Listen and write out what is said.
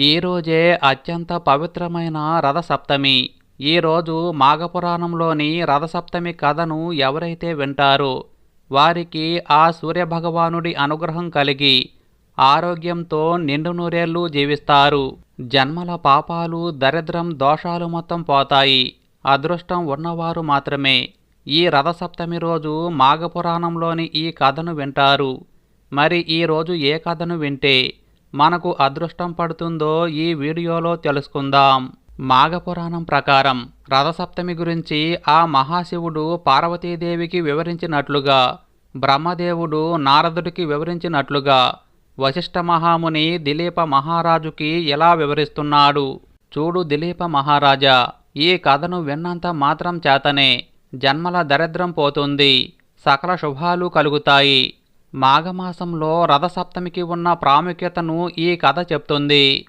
ఈరోజే అత్యంత పవిత్రమైన రథసప్తమి. ఈరోజు మాఘపురాణంలోని రథసప్తమి కథను ఎవరైతే వింటారో వారికి ఆ సూర్యభగవానుడి అనుగ్రహం కలిగి ఆరోగ్యంతో నిండు నూరేళ్ళు జీవిస్తారు. జన్మల పాపాలు దరిద్రం దోషాలు మొత్తం పోతాయి. అదృష్టం ఉన్నవారు మాత్రమే ఈ రథసప్తమి రోజు మాఘపురాణంలోని ఈ కథను వింటారు. మరి ఈ రోజు ఏ కథను వింటే మనకు అదృష్టం పడుతుందో ఈ వీడియోలో తెలుసుకుందాం. మాఘపురాణం ప్రకారం రథసప్తమి గురించి ఆ మహాశివుడు పార్వతీదేవికి వివరించినట్లుగా బ్రహ్మదేవుడు నారదుడికి వివరించినట్లుగా వశిష్ఠ మహాముని దిలీప మహారాజుకి ఎలా వివరిస్తున్నాడు? చూడు దిలీప మహారాజా ఈ కథను విన్నంత మాత్రం చేతనే జన్మల దరిద్రం పోతుంది సకల శుభాలు కలుగుతాయి. మాఘమాసంలో రథసప్తమికి ఉన్న ప్రాముఖ్యతను ఈ కథ చెప్తుంది.